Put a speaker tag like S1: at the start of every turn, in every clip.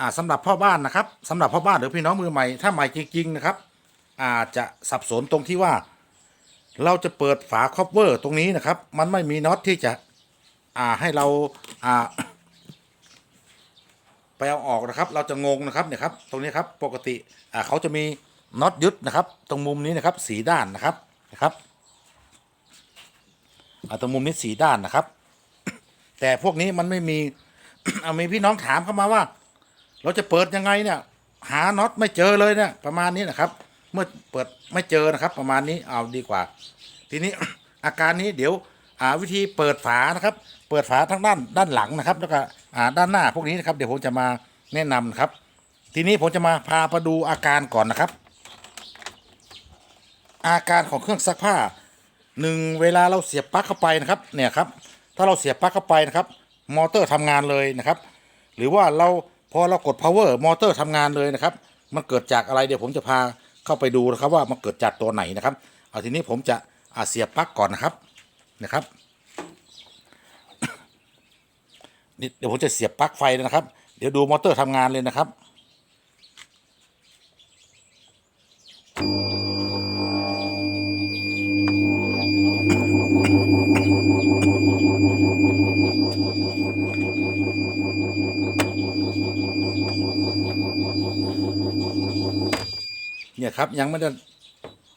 S1: อ่าสำหรับพ่อบ้านนะครับสำหรับพ่อบ้านหรือพี่น้องมือใหม่ถ้าใหม่จริงๆนะครับอาจจะสับสนตรงที่ว่า เราจะเปิดฝาครอบเวอร์ตรงนี้นะครับ มันไม่มีน็อตที่จะอ่าให้เราอ่าไปเอาออกนะครับ เราจะงงนะครับเนี่ยครับ ตรงนี้ครับปกติอ่าเขาจะมีน็อตยึดนะครับ ตรงมุมนี้นะครับสีด้านนะครับนะครับอ่าตรงมุมนี้สีด้านนะครับ แต่พวกนี้มันไม่มี เอามีพี่น้องถามเข้ามาว่า เราจะเปิดยังไงเนี่ยหาน็อตไม่เจอเลยเนี่ยประมาณนี้นะครับ เมื่อเปิดไม่เจอนะครับ ประมาณนี้เอาดีกว่า ทีนี้อาการนี้เดี๋ยวอาวิธีเปิดฝานะครับ เปิดฝาทั้งด้านด้านหลังนะครับ แล้วก็ด้านหน้าพวกนี้นะครับ เดี๋ยวผมจะมาแนะนำนะครับ ทีนี้ผมจะมาพาไปดูอาการก่อนนะครับ อาการของเครื่องซักผ้าหนึ่งเวลาเราเสียบปลั๊กเข้าไปนะครับ เนี่ยครับ ถ้าเราเสียบปลั๊กเข้าไปนะครับ มอเตอร์ทำงานเลยนะครับ หรือว่าเรา พอเรากด power มอเตอร์ทำงานเลยนะครับ มันเกิดจากอะไรเดี๋ยวผมจะพาเข้าไปดูนะครับว่ามันเกิดจากตัวไหนนะครับ เอาทีนี้ผมจะอาเสียบปลั๊กก่อนนะครับนะครับนี่เดี๋ยวผมจะเสียบปลั๊กไฟนะครับ เดี๋ยวดูมอเตอร์ทำงานเลยนะครับ เนี่ยครับยังไม่ได้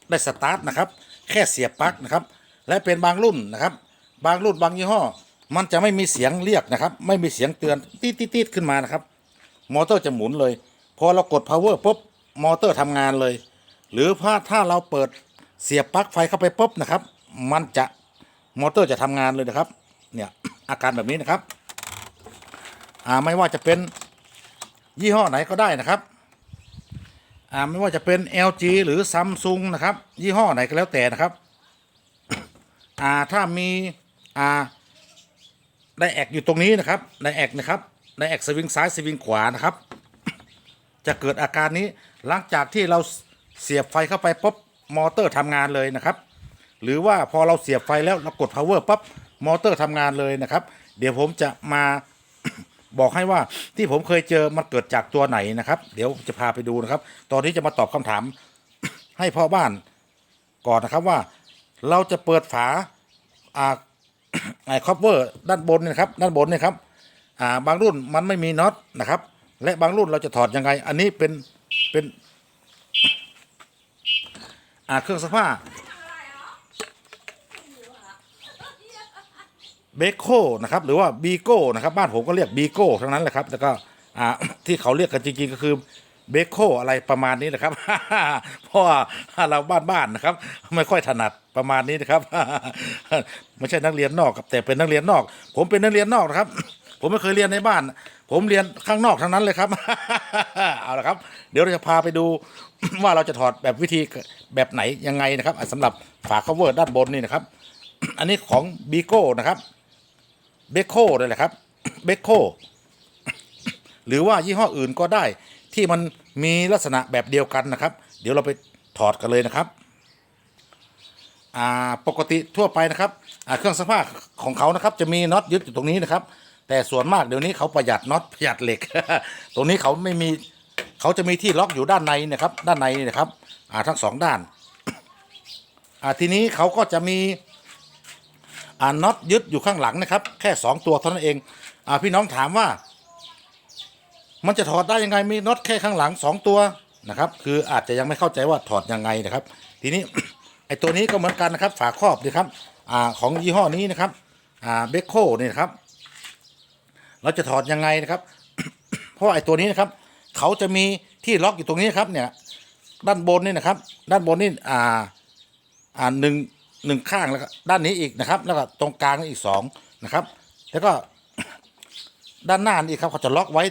S1: ได้สตาร์ทนะครับ แค่เสียบปลั๊กนะครับ และเป็นบางรุ่นนะครับ บางรุ่นบางยี่ห้อ มันจะไม่มีเสียงเรียกนะครับ ไม่มีเสียงเตือนตีดตีดตีดขึ้นมานะครับ มอเตอร์จะหมุนเลย พอเรากด power ปุ๊บมอเตอร์ทำงานเลย หรือถ้าถ้าเราเปิดเสียบปลั๊กไฟเข้าไปปุ๊บนะครับ มันจะมอเตอร์จะทำงานเลยนะครับ เนี่ยอาการแบบนี้นะครับ อ่าไม่ว่าจะเป็นยี่ห้อไหนก็ได้นะครับ อ่าไม่ว่าจะเป็น LG หรือ Samsung นะครับ ยี่ห้อไหนก็แล้วแต่นะครับ อ่าถ้ามีอ่าไดแอกอยู่ตรงนี้นะครับไดแอกนะครับไดแอกสวิงซ้ายสวิงขวานะครับ จะเกิดอาการนี้หลังจากที่เราเสียบไฟเข้าไปปุ๊บมอเตอร์ทำงานเลยนะครับ หรือว่าพอเราเสียบไฟแล้วเรากด power ปั๊บมอเตอร์ทำงานเลยนะครับ เดี๋ยวผมจะมา บอกให้ว่าที่ผมเคยเจอมันเกิดจากตัวไหนนะครับ เดี๋ยวจะพาไปดูนะครับ ตอนนี้จะมาตอบคำถาม ให้พ่อบ้านก่อนนะครับว่า เราจะเปิดฝาอ่าไอ้คอปเวอร์ด้านบนเนะครับ ด้านบนเนี่ยครับอ่าบางรุ่นมันไม่มีน็อตนะครับ และบางรุ่นเราจะถอดยังไง อันนี้เป็นเป็นอ่าเครื่องซักผ้า เบโก้นะครับหรือว่าบีโก้นะครับบ้านผมก็เรียกบีโก้ทั้งนั้นแหละครับ แล้วก็อ่าที่เขาเรียกกันจริงๆก็คือเบโก้อะไรประมาณนี้นะครับ เพราะเราบ้านๆนะครับ ไม่ค่อยถนัดประมาณนี้นะครับ ไม่ใช่นักเรียนนอกครับแต่เป็นนักเรียนนอก ผมเป็นนักเรียนนอกนะครับ ผมไม่เคยเรียนในบ้าน ผมเรียนข้างนอกทั้งนั้นเลยครับ เอาละครับ เดี๋ยวเราจะพาไปดูว่าเราจะถอดแบบวิธีแบบไหนยังไงนะครับอะสำหรับฝา cover ด้านบนนี่นะครับ อันนี้ของบีโก้นะครับ เบโก้เลยแหละครับเบโก้หรือว่ายี่ห้ออื่นก็ได้ที่มันมีลักษณะแบบเดียวกันนะครับ เดี๋ยวเราไปถอดกันเลยนะครับปกติทั่วไปนะครับเครื่องซักผ้าของเขานะครับ จะมีน็อตยึดอยู่ตรงนี้นะครับ แต่ส่วนมากเดี๋ยวนี้เขาประหยัดน็อตประหยัดเหล็ก ตรงนี้เขาไม่มีเขาจะมีที่ล็อกอยู่ด้านในนะครับ ด้านในนะครับทั้งสองด้านทีนี้เขาก็จะมี อ่าน็อตยึดอยู่ข้างหลังนะครับ แค่ 2 ตัวเท่านั้นเองอ่าพี่น้องถามว่า มันจะถอดได้ยังไงมีน็อตแค่ข้างหลัง 2 ตัวนะครับ คืออาจจะยังไม่เข้าใจว่าถอดยังไงนะครับ ทีนี้ ไอตัวนี้ก็เหมือนกันนะครับ ฝาครอบดีครับอ่าของยี่ห้อนี้นะครับอ่าเบคโคนี่นะครับ เราจะถอดยังไงนะครับ เพราะไอตัวนี้นะครับเขาจะมีที่ล็อกอยู่ตรงนี้ครับเนี่ย ด้านบนนี่นะครับ ด้านบนนี่อ่าอ่าหนึ่ง หนึ่งข้างแล้วก็ด้านนี้อีกนะครับ แล้วก็ตรงกลางอีกสองนะครับ แล้วก็ด้านหน้านี่ครับเขาจะล็อกไว้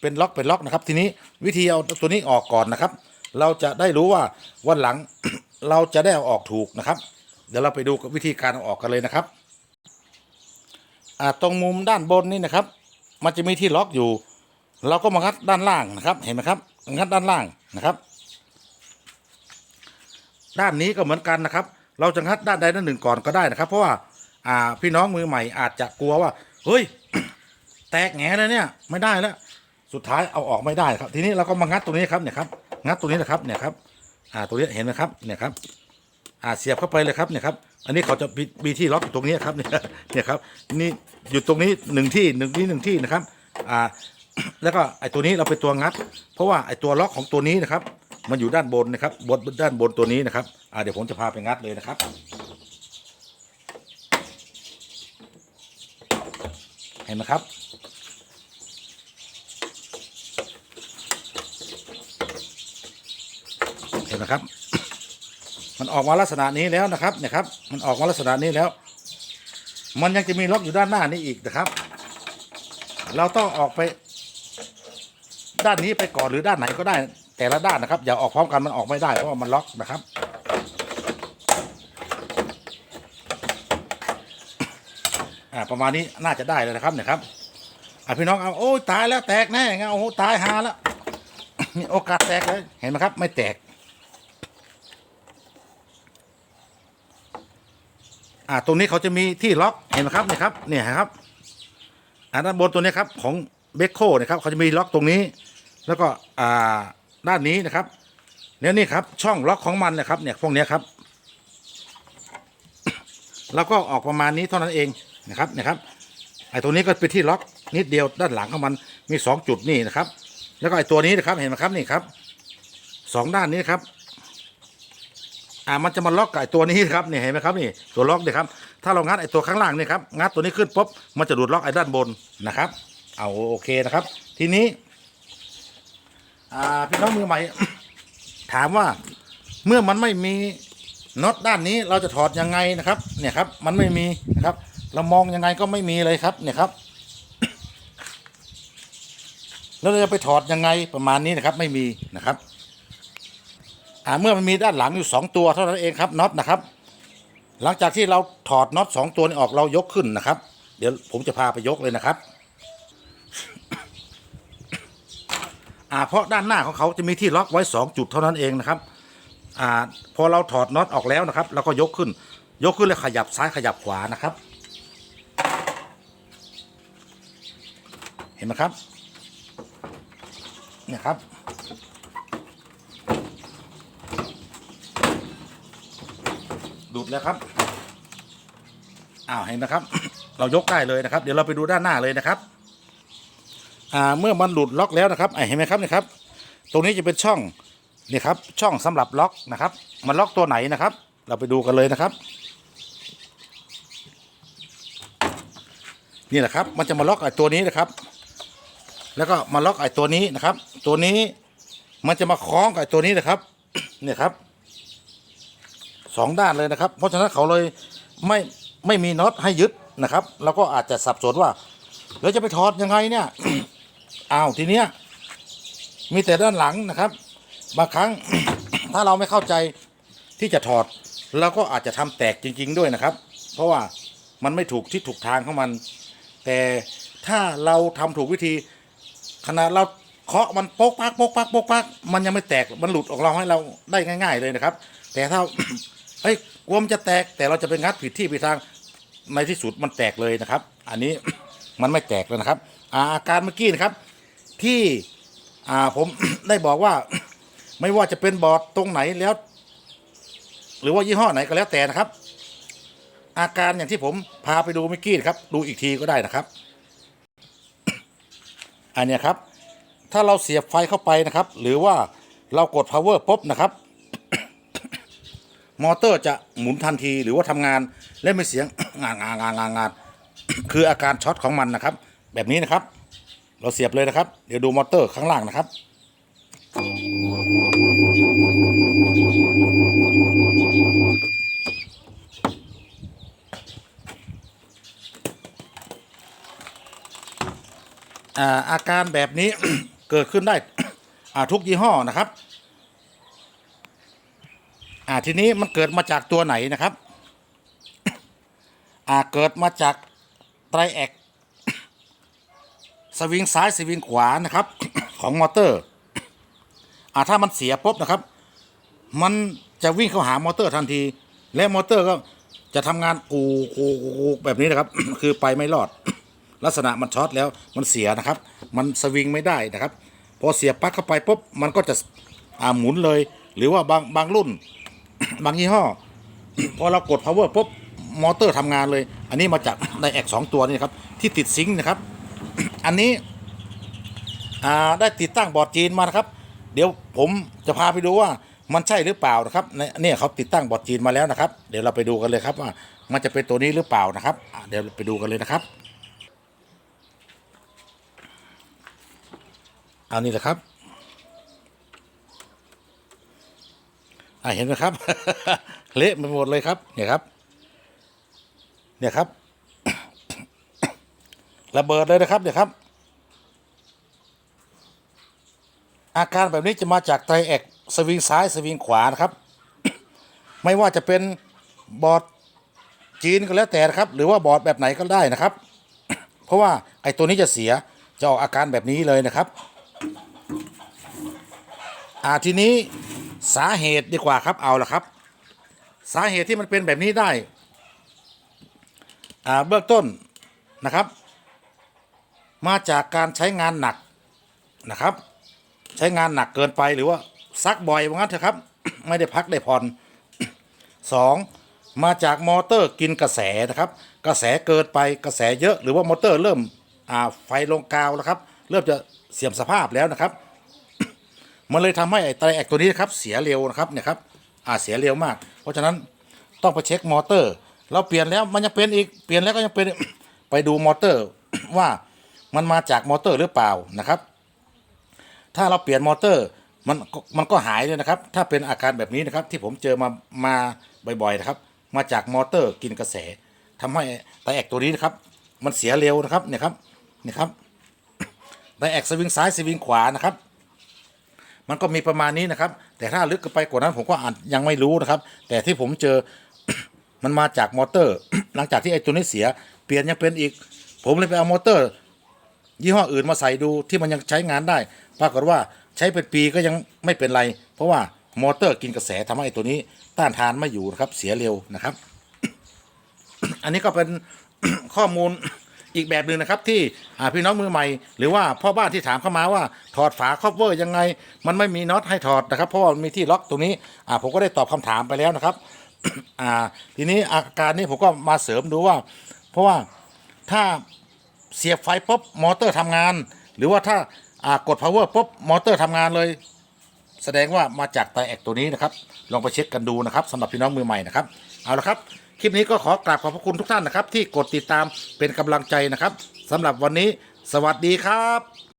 S1: เป็นล็อกเป็นล็อกนะครับ ทีนี้วิธีเอาตัวนี้ออกก่อนนะครับ เราจะได้รู้ว่าวันหลังเราจะได้เอาออกถูกนะครับ เดี๋ยวเราไปดูวิธีการเอาออกกันเลยนะครับตรงมุมด้านบนนี่นะครับ มันจะมีที่ล็อกอยู่ เราก็มางัดด้านล่างนะครับ เห็นไหมครับ งัดด้านล่างนะครับ ด้านนี้ก็เหมือนกันนะครับ เราจะงัดด้านใดด้านหนึ่งก่อนก็ได้นะครับ เพราะว่าอ่าพี่น้องมือใหม่อาจจะกลัวว่า เฮ้ย แตกแง่แล้วเนี่ย ไม่ได้แล้ว สุดท้ายเอาออกไม่ได้ครับ ทีนี้เราก็มางัดตรงนี้ครับเนี่ยครับ งัดตรงนี้นะครับเนี่ยครับ อ่าตรงนี้เห็นไหมครับ เนี่ยครับ อ่า เสียบเข้าไปเลยครับเนี่ยครับ อันนี้เขาจะมีที่ล็อกอยู่ตรงนี้ครับ เนี่ย เนี่ยครับ นี่อยู่ตรงนี้หนึ่งที่หนึ่งที่หนึ่งที่นะครับ อ่า แล้วก็ไอ้ตัวนี้เราเป็นตัวงัด เพราะว่าไอ้ตัวล็อกของตัวนี้นะครับ มันอยู่ด้านบนนะครับบนด้านบนตัวนี้นะครับอ่าเดี๋ยวผมจะพาไปงัดเลยนะครับเห็นไหมครับเห็นไหมครับ มันออกมาลักษณะนี้แล้วนะครับเนี่ยครับ มันออกมาลักษณะนี้แล้ว มันยังจะมีล็อกอยู่ด้านหน้านี้อีกนะครับ เราต้องออกไป ด้านนี้ไปก่อนหรือด้านไหนก็ได้ แต่ละด้านนะครับ อย่าออกพร้อมกันมันออกไม่ได้เพราะว่ามันล็อกนะครับอ่าประมาณนี้น่าจะได้เลยนะครับเนี่ยครับอะพี่น้องเอาโอ้ยตายแล้วแตกแน่ไงโอ้โหตายหาแล้วมีโอกาสแตกเลยเห็นไหมครับ ไม่แตก อ่าตรงนี้เขาจะมีที่ล็อกเห็นไหมครับเนี่ยครับเนี่ยครับอ่าด้านบนตัวนี้ครับของเบคโคนะครับเขาจะมีล็อกตรงนี้ แล้วก็อ่า ด้านนี้นะครับแล้วนี่ครับช่องล็อกของมันนะครับเนี่ยพวกนี้ครับแล้วก็ออกประมาณนี้เท่านั้นเองนะครับนี่ยครับไอ้ตัวนี้ก็เป็นที่ล็อกนิดเดียวด้านหลังของมันมีสองจุดนี่นะครับ แล้วก็ไอ้ตัวนี้นะครับเห็นไหมครับนี่ครับสองด้านนี้ครับอ่ามันจะมาล็อกกับไอ้ตัวนี้ครับนี่เห็นไหมครับนี่ตัวล็อกเนี่ยครับถ้าเรางัดไอ้ตัวข้างล่างนี่ครับงัดตัวนี้ขึ้นปุ๊บมันจะดูดล็อกไอ้ด้านบนนะครับ เอาโอเคนะครับ ทีนี้ อ่าพี่น้องมือใหม่ ถามว่าเมื่อมันไม่มีน็อตด้านนี้เราจะถอดยังไงนะครับ เนี่ยครับ มันไม่มีนะครับ เรามองยังไงก็ไม่มีเลยครับ เนี่ยครับแล้วเราจะไปถอดยังไงประมาณนี้นะครับ ไม่มีนะครับ อ่าเมื่อมันมีด้านหลังอยู่สองตัวเท่านั้นเองครับน็อตนะครับ หลังจากที่เราถอดน็อตสองตัวนี้ออกเรายกขึ้นนะครับ เดี๋ยวผมจะพาไปยกเลยนะครับ อ่าเพราะด้านหน้าของเขาจะมีที่ล็อกไว้สองจุดเท่านั้นเองนะครับอ่าพอเราถอดน็อตออกแล้วนะครับเราก็ยกขึ้น ยกขึ้นแล้วขยับซ้ายขยับขวานะครับ เห็นไหมครับเนี่ยครับดูดแล้วครับอ้าวเห็นไหมครับ เรายกได้เลยนะครับ เดี๋ยวเราไปดูด้านหน้าเลยนะครับ อ่าเมื่อมันหลุดล็อกแล้วนะครับอะเห็นไหมครับนี่ครับ ตรงนี้จะเป็นช่องนี่ครับช่องสำหรับล็อกนะครับ มันล็อกตัวไหนนะครับ เราไปดูกันเลยนะครับ นี่แหละครับ มันจะมาล็อกไอ้ตัวนี้นะครับ แล้วก็มาล็อกไอ้ตัวนี้นะครับ ตัวนี้มันจะมาคล้องกับไอตัวนี้นะครับ เนี่ยครับสองด้านเลยนะครับ เพราะฉะนั้นเขาเลยไม่ไม่มีน็อตให้ยึดนะครับเราก็อาจจะสับสนว่า แล้วจะไปถอดยังไงเนี่ย อ้าวทีเนี้ยมีแต่ด้านหลังนะครับ บางครั้ง ถ้าเราไม่เข้าใจที่จะถอดเราก็อาจจะทำแตกจริง ๆ ด้วยนะครับ เพราะว่ามันไม่ถูกที่ถูกทางของมัน แต่ถ้าเราทำถูกวิธีขณะเราเคาะมันโป๊กปักโป๊กปักโป๊กปักมันยังไม่แตกมันหลุดออกเราให้เราได้ง่าย ๆ เลยนะครับ แต่ถ้าเฮ้ยกลัวมันจะแตกแต่เราจะไปงัดผิดที่ผิดทางในที่สุดมันแตกเลยนะครับ อันนี้มันไม่แตกเลยนะครับ อาอาการเมื่อกี้นะครับ ที่อ่าผม ได้บอกว่า ไม่ว่าจะเป็นบอร์ดตรงไหนแล้ว หรือว่ายี่ห้อไหนก็แล้วแต่นะครับ อาการอย่างที่ผมพาไปดูเมื่อกี้นะครับ ดูอีกทีก็ได้นะครับ อันเนี้ยครับ ถ้าเราเสียบไฟเข้าไปนะครับ หรือว่าเรากด power ปุ๊บนะครับ มอเตอร์จะหมุนทันทีหรือว่าทำงานและมีเสียง งานงานงานงานงานคืออาการช็อตของมันนะครับ แบบนี้นะครับ เราเสียบเลยนะครับ เดี๋ยวดูมอเตอร์ข้างล่างนะครับอ่าอาการแบบนี้เกิดขึ้นได้อาทุกยี่ห้อนะครับอ่าทีนี้มันเกิดมาจากตัวไหนนะครับ อ่าเกิดมาจากไตรแอก สวิงซ้ายสวิงขวานะครับ ของมอเตอร์อ่าถ้ามันเสียปุ๊บนะครับ มันจะวิ่งเข้าหามอเตอร์ทันที และมอเตอร์ก็จะทำงานกูกูกูแบบนี้นะครับ คือไปไม่รอด ลักษณะมันช็อตแล้วมันเสียนะครับ มันสวิงไม่ได้นะครับ พอเสียปลั๊กเข้าไปปุ๊บมันก็จะอ่าหมุนเลย หรือว่าบางบางรุ่น บางยี่ห้อพอเรากด power ปุ๊บมอเตอร์ทำงานเลย อันนี้มาจากในแอกสองตัวนี่ครับ ที่ติดซิงค์นะครับ อันนี้ได้ติดตั้งบอร์ดจีนมานะครับ เดี๋ยวผมจะพาไปดูว่ามันใช่หรือเปล่านะครับในเนี่ยเขาติดตั้งบอร์ดจีนมาแล้วนะครับ เดี๋ยวเราไปดูกันเลยครับว่ามันจะเป็นตัวนี้หรือเปล่านะครับ เดี๋ยวไปดูกันเลยนะครับเอานี่แหละครับเห็นไหมครับ เละไปหมดเลยครับ เนี่ยครับ เนี่ยครับ ระเบิดเลยนะครับเนี่ยครับ อาการแบบนี้จะมาจากไตรแอกสวิงซ้ายสวิงขวานะครับ ไม่ว่าจะเป็นบอร์ดจีนก็แล้วแต่นะครับ หรือว่าบอร์ดแบบไหนก็ได้นะครับ เพราะว่าไอ้ตัวนี้จะเสียจะออกอาการแบบนี้เลยนะครับอ่าทีนี้สาเหตุดีกว่าครับเอาละครับ สาเหตุที่มันเป็นแบบนี้ได้อ่าเบื้องต้นนะครับ มาจากการใช้งานหนักนะครับ ใช้งานหนักเกินไปหรือว่าซักบ่อยว่างั้นเถอะครับ ไม่ได้พักได้ผ่อนสองมาจากมอเตอร์กินกระแสนะครับ กระแสเกินไปกระแสเยอะ หรือว่ามอเตอร์เริ่มอ่าไฟลงกาวแล้วครับ เริ่มจะเสื่อมสภาพแล้วนะครับ มันเลยทำให้ไอ้ไตรแอกตัวนี้นครับเสียเร็วนะครับเนี่ยครับอ่าเสียเร็วมาก เพราะฉะนั้นต้องไปเช็คมอเตอร์ เราเปลี่ยนแล้วมันยังเป็นอีกเปลี่ยนแล้วก็ยังเป็นไปดูมอเตอร์ว่า มันมาจากมอเตอร์หรือเปล่านะครับ ถ้าเราเปลี่ยนมอเตอร์มันมันก็หายเลยนะครับ ถ้าเป็นอาการแบบนี้นะครับ ที่ผมเจอมามาบ่อยๆนะครับ มาจากมอเตอร์กินกระแสทำให้ไตรแอกตัวนี้นะครับ มันเสียเร็วนะครับเนี่ยครับเนี่ยครับไตรแอกสวิงซ้ายสวิงขวานะครับ มันก็มีประมาณนี้นะครับ แต่ถ้าลึกไปกว่านั้นผมก็อาจยังไม่รู้นะครับ แต่ที่ผมเจอมันมาจากมอเตอร์ หลังจากที่ไอ้ตัวนี้เสีย เปลี่ยนยังเป็นอีก ผมเลยไปเอามอเตอร์ ยี่ห้ออื่นมาใส่ดูที่มันยังใช้งานได้ ปรากฏว่าใช้เป็นปีก็ยังไม่เป็นไร เพราะว่ามอเตอร์กินกระแสทำให้ตัวนี้ต้านทานไม่อยู่นะครับเสียเร็วนะครับ อันนี้ก็เป็นข้อมูลอีกแบบหนึ่งนะครับที่อ่าพี่น้องมือใหม่ หรือว่าพ่อบ้านที่ถามเข้ามาว่าถอดฝาครอบเวอร์ยังไง มันไม่มีน็อตให้ถอดนะครับ เพราะว่ามีที่ล็อกตรงนี้อ่าผมก็ได้ตอบคำถามไปแล้วนะครับอ่าทีนี้อาการนี้ผมก็มาเสริมดูว่า เพราะว่าถ้า เสียบไฟปุ๊บมอเตอร์ทำงาน หรือว่าถ้าอ่ากด power ปุ๊บมอเตอร์ทำงานเลย แสดงว่ามาจากไตแอกตัวนี้นะครับ ลองไปเช็คกันดูนะครับสำหรับพี่น้องมือใหม่นะครับ เอาละครับ คลิปนี้ก็ขอกราบขอบพระคุณทุกท่านนะครับ ที่กดติดตามเป็นกำลังใจนะครับสำหรับวันนี้ สวัสดีครับ